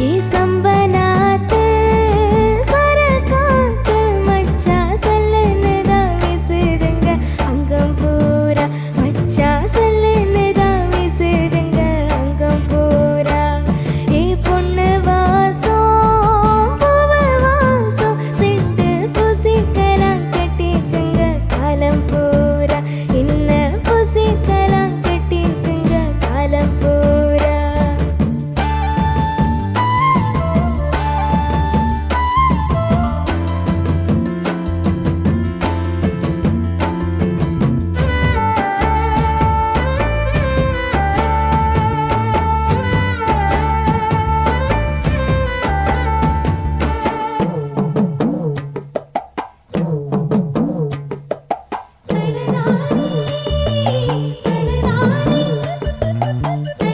A சம்பனாத்து Yeah.